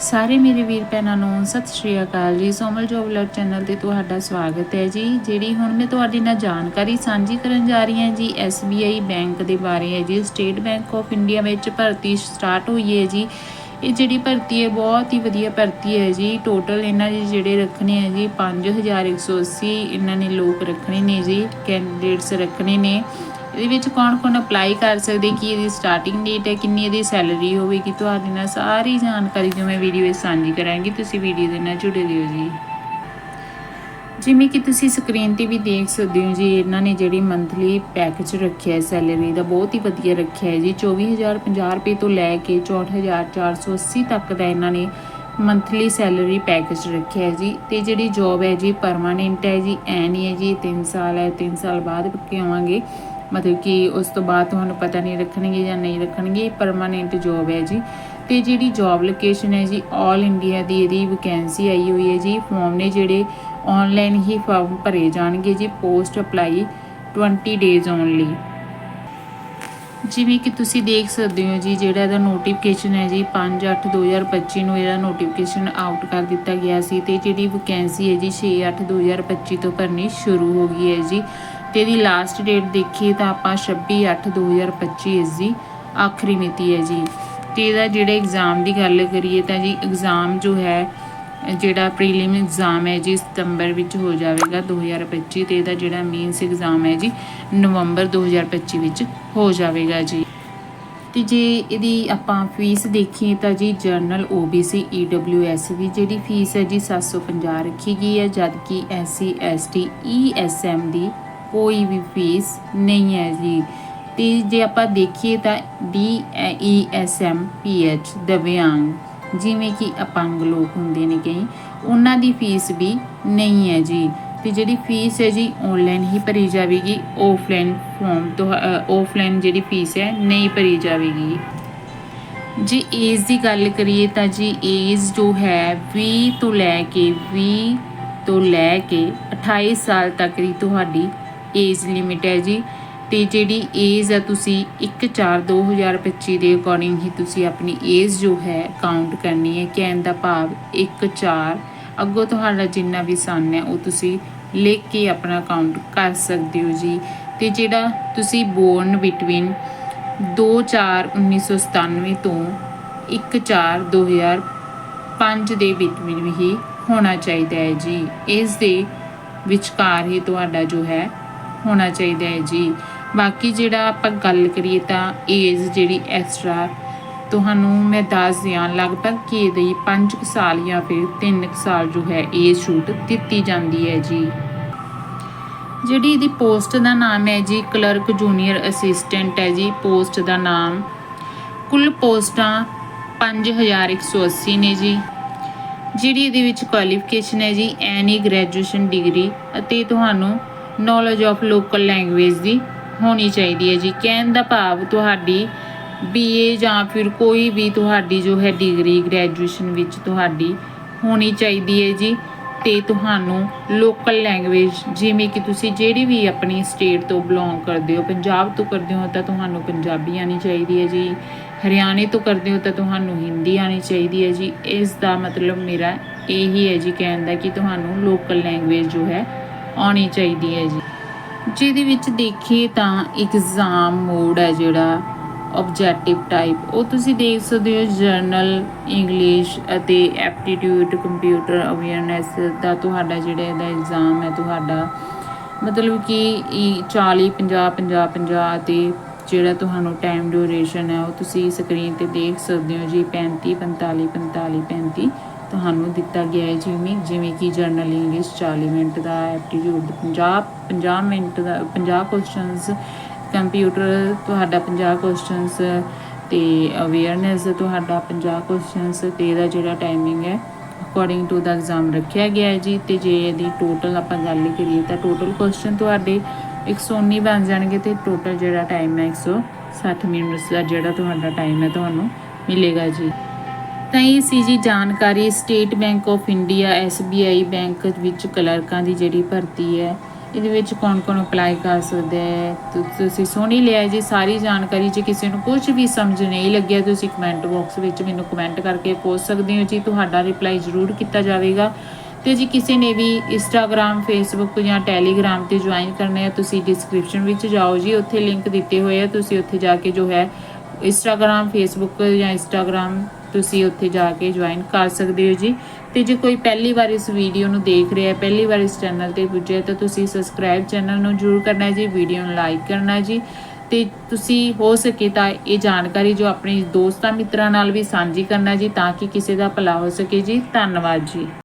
ਸਾਰੇ ਮੇਰੇ ਵੀਰ ਭੈਣਾਂ ਨੂੰ ਸਤਿ ਸ਼੍ਰੀ ਅਕਾਲ ਜੀ। ਸੋਮਲ ਜੋਬ ਵਲੌਗ ਚੈਨਲ ਤੇ ਤੁਹਾਡਾ ਸਵਾਗਤ ਹੈ ਜੀ। ਜਿਹੜੀ ਹੁਣ ਮੈਂ ਤੁਹਾਡੇ ਨਾਲ ਜਾਣਕਾਰੀ ਸਾਂਝੀ ਕਰਨ ਜਾ ਰਹੀ ਹਾਂ ਜੀ SBI ਬੈਂਕ ਦੇ ਬਾਰੇ ਹੈ ਜੀ। ਸਟੇਟ ਬੈਂਕ ਆਫ ਇੰਡੀਆ ਵਿੱਚ ਭਰਤੀ ਸਟਾਰਟ ਹੋਈ ਹੈ ਜੀ। ਇਹ ਜਿਹੜੀ ਭਰਤੀ ਹੈ, ਬਹੁਤ ਹੀ ਵਧੀਆ ਭਰਤੀ ਹੈ ਜੀ। ਟੋਟਲ ਇਹਨਾਂ ਦੇ ਜਿਹੜੇ ਰੱਖਣੇ ਹੈ ਜੀ 5180 ਇਹਨਾਂ ਨੇ ਲੋਕ ਰੱਖਣੇ ਨੇ ਜੀ, ਕੈਂਡੀਡੇਟਸ ਰੱਖਣੇ ਨੇ। ਇਹਦੇ ਵਿੱਚ ਕੌਣ ਕੌਣ ਅਪਲਾਈ ਕਰ ਸਕਦੇ, ਕੀ ਇਹਦੀ ਸਟਾਰਟਿੰਗ ਡੇਟ ਹੈ, ਕਿੰਨੀ ਇਹਦੀ ਸੈਲਰੀ ਹੋਵੇਗੀ ਤੁਹਾਡੇ ਨਾਲ ਸਾਰੀ ਜਾਣਕਾਰੀ ਜੋ ਮੈਂ ਵੀਡੀਓ ਵਿੱਚ ਸਾਂਝੀ ਕਰਾਂਗੀ, ਤੁਸੀਂ ਵੀਡੀਓ ਦੇ ਨਾਲ ਜੁੜੇ ਰਹੋ ਜੀ। ਜਿਵੇਂ ਕਿ ਤੁਸੀਂ ਸਕਰੀਨ ਤੇ ਵੀ ਦੇਖ ਸਕਦੇ ਹੋ ਜੀ, ਇਹਨਾਂ ਨੇ ਜਿਹੜੀ ਮੰਥਲੀ ਪੈਕੇਜ ਰੱਖਿਆ ਹੈ ਸੈਲਰੀ ਦਾ ਬਹੁਤ ਹੀ ਵਧੀਆ ਰੱਖਿਆ ਹੈ ਜੀ। 24050 ਰੁਪਏ ਤੋਂ ਲੈ ਕੇ 64480 ਤੱਕ ਦਾ ਇਹਨਾਂ ਨੇ ਮੰਥਲੀ ਸੈਲਰੀ ਪੈਕੇਜ ਰੱਖਿਆ ਹੈ ਜੀ। ਤੇ ਜਿਹੜੀ ਜੌਬ ਹੈ ਜੀ ਪਰਮਾਨੈਂਟ ਹੈ ਜੀ ਐ ਨਹੀਂ ਹੈ ਜੀ 3 ਸਾਲ ਹੈ 3 ਸਾਲ ਬਾਅਦ ਪੱਕੇ ਆਵਾਂਗੇ? ਮਤਲਬ ਕਿ ਉਸ ਤੋਂ ਬਾਅਦ ਤੁਹਾਨੂੰ ਪਤਾ ਨਹੀਂ ਰੱਖਣਗੇ ਜਾਂ ਨਹੀਂ ਰੱਖਣਗੇ ਪਰਮਾਨੈਂਟ ਜੌਬ ਹੈ ਜੀ। ਤੇ ਜਿਹੜੀ ਜੌਬ ਲੋਕੇਸ਼ਨ ਹੈ ਜੀ 올 ਇੰਡੀਆ ਦੀ ਇਹਦੀ ਵੈਕੈਂਸੀ ਆਈ ਹੋਈ ਹੈ ਜੀ। ਫਾਰਮ ਨੇ ਜਿਹੜੇ ਆਨਲਾਈਨ ਹੀ ਫਾਰਮ ਭਰੇ ਜਾਣਗੇ ਜੀ ਪੋਸਟ ਅਪਲਾਈ 20 ਡੇਜ਼ ਓਨਲੀ ਜਿਵੇਂ ਕਿ ਤੁਸੀਂ ਦੇਖ ਸਕਦੇ ਹੋ ਜੀ, ਜਿਹੜਾ ਇਹਦਾ ਨੋਟੀਫਿਕੇਸ਼ਨ ਹੈ ਜੀ 5/8/2025 ਨੂੰ ਇਹਦਾ ਨੋਟੀਫਿਕੇਸ਼ਨ ਆਊਟ ਕਰ ਦਿੱਤਾ ਗਿਆ ਸੀ ਤੇ ਜਿਹੜੀ ਵੈਕੈਂਸੀ ਹੈ ਜੀ 6/8/2025 ਤੋਂ ਭਰਨੀ ਸ਼ੁਰੂ ਹੋ ਗਈ ਹੈ ਜੀ। ਤੇ ਇਹਦੀ ਲਾਸਟ ਡੇਟ ਦੇਖੀਏ ਤਾਂ ਆਪਾਂ 26/8/2025 ਇਸ ਦੀ ਆਖਰੀ ਮਿਤੀ ਹੈ ਜੀ। ਤੇ ਇਹਦਾ ਜਿਹੜੇ ਐਗਜ਼ਾਮ ਦੀ ਗੱਲ ਕਰੀਏ ਤਾਂ ਜੀ ਐਗਜ਼ਾਮ ਜੋ ਹੈ, ਜਿਹੜਾ ਪ੍ਰੀਲਿਮ ਐਗਜ਼ਾਮ ਹੈ ਜੀ ਸਤੰਬਰ ਵਿੱਚ ਹੋ ਜਾਵੇਗਾ 2025 ਤੇ ਇਹਦਾ ਜਿਹੜਾ ਮੇਨਸ ਐਗਜ਼ਾਮ ਹੈ ਜੀ ਨਵੰਬਰ 2025 ਵਿੱਚ ਹੋ ਜਾਵੇਗਾ ਜੀ। ਤੇ ਜੇ ਇਹਦੀ ਆਪਾਂ ਫੀਸ ਦੇਖੀਏ ਤਾਂ ਜੀ ਜਰਨਲ OBC EWS ਦੀ ਜਿਹੜੀ ਫੀਸ ਹੈ ਜੀ 750 ਰੱਖੀ ਗਈ ਹੈ, ਜਦਕਿ SC ST ESM ਦੀ ਕੋਈ ਵੀ ਫੀਸ ਨਹੀਂ ਹੈ ਜੀ। ਤੇ ਜੇ ਆਪਾਂ ਦੇਖੀਏ ਤਾਂ DESM PH ਦਿਵਿਆਂਗ, ਜਿਵੇਂ ਕਿ ਅਪੰਗ ਲੋਕ ਹੁੰਦੇ ਨੇ ਕਈ, ਉਹਨਾਂ ਦੀ ਫੀਸ ਵੀ ਨਹੀਂ ਹੈ ਜੀ। ਤੇ ਜਿਹੜੀ ਫੀਸ ਹੈ ਜੀ ਆਨਲਾਈਨ ਹੀ ਭਰੀ ਜਾਵੇਗੀ। ਆਫਲਾਈਨ ਫਾਰਮ ਤੋਂ ਆਫਲਾਈਨ ਜਿਹੜੀ ਫੀਸ ਹੈ, ਨਹੀਂ ਭਰੀ ਜਾਵੇਗੀ। ਜੇ ਏਜ ਦੀ ਗੱਲ ਕਰੀਏ ਤਾਂ ਜੀ ਏਜ ਜੋ ਹੈ 20 ਤੋਂ ਲੈ ਕੇ 20 ਤੋਂ ਲੈ ਕੇ 28 ਸਾਲ ਤੱਕ ਦੀ ਤੁਹਾਡੀ ਏਜ ਲਿਮਿਟ ਹੈ ਜੀ। ਤੇ ਜਿਹੜੀ ਏਜ ਆ ਤੁਸੀਂ 1/4/2025 ਦੇ ਅਕੋਰਡਿੰਗ ਹੀ ਤੁਸੀਂ ਆਪਣੀ ਏਜ ਜੋ ਹੈ ਕਾਊਂਟ ਕਰਨੀ ਹੈ। ਕਹਿਣ ਦਾ ਭਾਵ 1/4 ਅੱਗੋਂ ਤੁਹਾਡਾ ਜਿੰਨਾ ਵੀ ਸਨ ਹੈ ਉਹ ਤੁਸੀਂ ਲਿਖ ਕੇ ਆਪਣਾ ਕਾਊਂਟ ਕਰ ਸਕਦੇ ਹੋ ਜੀ। ਤੇ ਜਿਹੜਾ ਤੁਸੀਂ ਬੋਰਨ ਬਿਟਵੀਨ 2/4/1997 ਤੋਂ 1/4/2005 ਦੇ ਬਿਟਵੀਨ ਹੀ ਹੋਣਾ ਚਾਹੀਦਾ ਹੈ ਜੀ। ਇਸ ਦੇ ਵਿਚਕਾਰ ਹੀ ਤੁਹਾਡਾ ਜੋ ਹੈ ਹੋਣਾ ਚਾਹੀਦਾ ਹੈ ਜੀ। ਬਾਕੀ ਜਿਹੜਾ ਆਪਾਂ ਗੱਲ ਕਰੀਏ ਤਾਂ ਏਜ ਜਿਹੜੀ ਐਕਸਟਰਾ ਤੁਹਾਨੂੰ ਮੈਂ ਦੱਸ ਦਿਆਂ, ਲਗਭਗ ਕਿ ਇਹਦੀ 5 ਸਾਲ ਜਾਂ ਫਿਰ 3 ਸਾਲ ਜੋ ਹੈ ਏਜ ਛੂਟ ਦਿੱਤੀ ਜਾਂਦੀ ਹੈ ਜੀ। ਜਿਹੜੀ ਇਹਦੀ ਪੋਸਟ ਦਾ ਨਾਮ ਹੈ ਜੀ ਕਲਰਕ ਜੂਨੀਅਰ ਅਸਿਸਟੈਂਟ ਹੈ ਜੀ ਪੋਸਟ ਦਾ ਨਾਮ। ਕੁੱਲ ਪੋਸਟਾਂ 5180 ਨੇ ਜੀ। ਜਿਹੜੀ ਇਹਦੇ ਵਿੱਚ ਕੁਆਲੀਫਿਕੇਸ਼ਨ ਹੈ ਜੀ, ਐਨੀ ਗ੍ਰੈਜੂਏਸ਼ਨ ਡਿਗਰੀ ਅਤੇ ਤੁਹਾਨੂੰ ਨੌਲੇਜ ਆਫ ਲੋਕਲ ਲੈਂਗੁਏਜ ਦੀ ਹੋਣੀ ਚਾਹੀਦੀ ਹੈ ਜੀ। ਕਹਿਣ ਦਾ ਭਾਵ ਤੁਹਾਡੀ ਬੀਏ ਜਾਂ ਫਿਰ ਕੋਈ ਵੀ ਤੁਹਾਡੀ ਜੋ ਹੈ ਡਿਗਰੀ ਗ੍ਰੈਜੂਏਸ਼ਨ ਵਿੱਚ ਤੁਹਾਡੀ ਹੋਣੀ ਚਾਹੀਦੀ ਹੈ ਜੀ। ਤੇ ਤੁਹਾਨੂੰ ਲੋਕਲ ਲੈਂਗੁਏਜ ਜਿਵੇਂ ਕਿ ਤੁਸੀਂ ਜਿਹੜੀ ਵੀ ਆਪਣੀ ਸਟੇਟ ਤੋਂ ਬਿਲੋਂਗ ਕਰਦੇ ਹੋ, ਪੰਜਾਬ ਤੋਂ ਕਰਦੇ ਹੋ, ਤਾਂ ਤੁਹਾਨੂੰ ਪੰਜਾਬੀ ਆਣੀ ਚਾਹੀਦੀ ਹੈ ਜੀ। ਹਰਿਆਣੇ ਤੋਂ ਕਰਦੇ ਹੋ, ਤਾਂ ਤੁਹਾਨੂੰ ਹਿੰਦੀ ਆਣੀ ਚਾਹੀਦੀ ਹੈ ਜੀ। ਇਸ ਦਾ ਮਤਲਬ ਮੇਰਾ ਇਹੀ ਹੈ ਜੀ ਕਹਿਣ ਦਾ ਕਿ ਤੁਹਾਨੂੰ ਲੋਕਲ ਲੈਂਗੁਏਜ ਜੋ ਹੈ ਆਉਣੀ ਚਾਹੀਦੀ ਹੈ ਜੀ। ਜਿਹਦੇ ਵਿੱਚ ਦੇਖੀਏ ਤਾਂ ਐਗਜ਼ਾਮ ਮੋਡ ਹੈ ਜਿਹੜਾ ਆਬਜੈਕਟਿਵ ਟਾਈਪ ਉਹ ਤੁਸੀਂ ਦੇਖ ਸਕਦੇ ਹੋ ਜਰਨਲ ਇੰਗਲਿਸ਼ ਅਤੇ ਐਪਟੀਟਿਊਡ ਕੰਪਿਊਟਰ ਅਵੇਅਰਨੈਸ ਦਾ ਤੁਹਾਡਾ ਜਿਹੜਾ ਇਹਦਾ ਐਗਜ਼ਾਮ ਹੈ ਤੁਹਾਡਾ। ਮਤਲਬ ਕਿ ਇਹ 40 50 50 50 ਤੇ ਜਿਹੜਾ ਤੁਹਾਨੂੰ ਟਾਈਮ ਡਿਊਰੇਸ਼ਨ ਹੈ ਉਹ ਤੁਸੀਂ ਸਕਰੀਨ ਤੇ ਦੇਖ ਸਕਦੇ ਹੋ ਜੀ। 35 45 45 35 ਤੁਹਾਨੂੰ ਦਿੱਤਾ ਗਿਆ ਹੈ ਜਿਵੇਂ ਜਿਵੇਂ ਕਿ ਜਰਨਲ ਇੰਗਲਿਸ਼ 40 ਮਿੰਟ ਦਾ ਐਪਟੀਟਿਊਡ 50 50 ਮਿੰਟ ਦਾ 50 ਕੁਐਸਚਨਸ ਕੰਪਿਊਟਰ ਤੁਹਾਡਾ 50 ਕੁਐਸਚਨਸ ਤੇ ਅਵੇਅਰਨੈਸ ਤੁਹਾਡਾ 50 ਕੁਐਸਚਨਸ ਤੇ ਇਹਦਾ ਜਿਹੜਾ ਟਾਈਮਿੰਗ ਹੈ ਅਕੋਰਡਿੰਗ ਟੂ ਦਾ ਐਗਜ਼ਾਮ ਰੱਖਿਆ ਗਿਆ ਹੈ ਜੀ। ਤੇ ਜੇ ਇਹਦੀ ਟੋਟਲ ਆਪਾਂ ਗੱਲ ਕਰੀਏ ਤਾਂ ਟੋਟਲ ਕੁਐਸਚਨ ਤੁਹਾਡੇ 119 ਬਣ ਜਾਣਗੇ ਤੇ ਟੋਟਲ ਜਿਹੜਾ ਟਾਈਮ ਹੈ 160 ਮਿੰਟਸ ਦਾ ਜਿਹੜਾ ਤੁਹਾਡਾ ਟਾਈਮ ਹੈ ਤੁਹਾਨੂੰ ਮਿਲੇਗਾ ਜੀ। ਤਾਂ ਸੀ ਜੀ ਜਾਣਕਾਰੀ State Bank of India SBI bank ਵਿੱਚ ਕਲਰਕਾਂ ਦੀ ਜਿਹੜੀ ਭਰਤੀ ਹੈ, ਇਹਦੇ ਵਿੱਚ ਕੌਣ ਕੌਣ ਅਪਲਾਈ ਕਰ ਸਕਦਾ ਹੈ? ਤੁ- ਤੁਸੀਂ ਸੁਣ ਹੀ ਲਿਆ ਜੀ, ਸਾਰੀ ਜਾਣਕਾਰੀ ਜੇ ਕਿਸੇ ਨੂੰ ਕੁਝ ਵੀ ਸਮਝ ਨਹੀਂ ਲੱਗਿਆ, ਤੁਸੀਂ ਕਮੈਂਟ ਬਾਕਸ ਵਿੱਚ ਮੈਨੂੰ ਕਮੈਂਟ ਕਰਕੇ ਪੁੱਛ ਸਕਦੇ ਹੋ ਜੀ, ਤੁਹਾਡਾ ਰਿਪਲਾਈ ਜ਼ਰੂਰ ਕੀਤਾ ਜਾਵੇਗਾ। ਤੇ ਜੀ ਕਿਸੇ ਨੇ ਵੀ ਇੰਸਟਾਗ੍ਰam ਫੇਸਬੁੱਕ ਜਾਂ ਟੈਲੀਗ੍ਰam ਤੇ ਜੁਆਇਨ ਕਰਨਾ ਹੈ, ਤੁਸੀਂ ਡਿਸਕ੍ਰਿਪਸ਼ਨ ਵਿੱਚ ਜਾਓ ਜੀ, ਉੱਥੇ ਲਿੰਕ ਦਿੱਤੇ ਹੋਏ ਆ, ਤੁਸੀਂ ਉੱਥੇ ਜਾ ਕੇ ਜੋ ਹੈ ਇੰਸਟਾਗ੍ਰam ਫੇਸਬੁੱਕ ਜਾਂ ਇੰਸਟਾਗ੍ਰam ਤੁਸੀਂ ਉੱਥੇ ਜਾ ਕੇ ਜੁਆਇਨ ਕਰ ਸਕਦੇ ਹੋ ਜੀ। ਤੇ ਜੇ ਕੋਈ ਪਹਿਲੀ ਵਾਰ ਇਸ ਵੀਡੀਓ ਨੂੰ ਦੇਖ ਰਿਹਾ ਹੈ, ਪਹਿਲੀ ਵਾਰ ਇਸ ਚੈਨਲ ਤੇ ਪੁੱਜਿਆ ਤਾਂ ਤੁਸੀਂ ਸਬਸਕ੍ਰਾਈਬ ਚੈਨਲ ਨੂੰ ਜਰੂਰ ਕਰਨਾ ਹੈ ਜੀ ਵੀਡੀਓ ਨੂੰ ਲਾਈਕ ਕਰਨਾ ਹੈ ਜੀ। ਤੇ ਤੁਸੀਂ ਹੋ ਸਕੇ ਤਾਂ ਇਹ ਜਾਣਕਾਰੀ ਜੋ ਆਪਣੇ ਦੋਸਤਾਂ ਮਿੱਤਰਾਂ ਨਾਲ ਵੀ ਸਾਂਝੀ ਕਰਨਾ ਜੀ, ਤਾਂ ਕਿ ਕਿਸੇ ਦਾ ਭਲਾ ਹੋ ਸਕੇ ਜੀ। ਧੰਨਵਾਦ ਜੀ।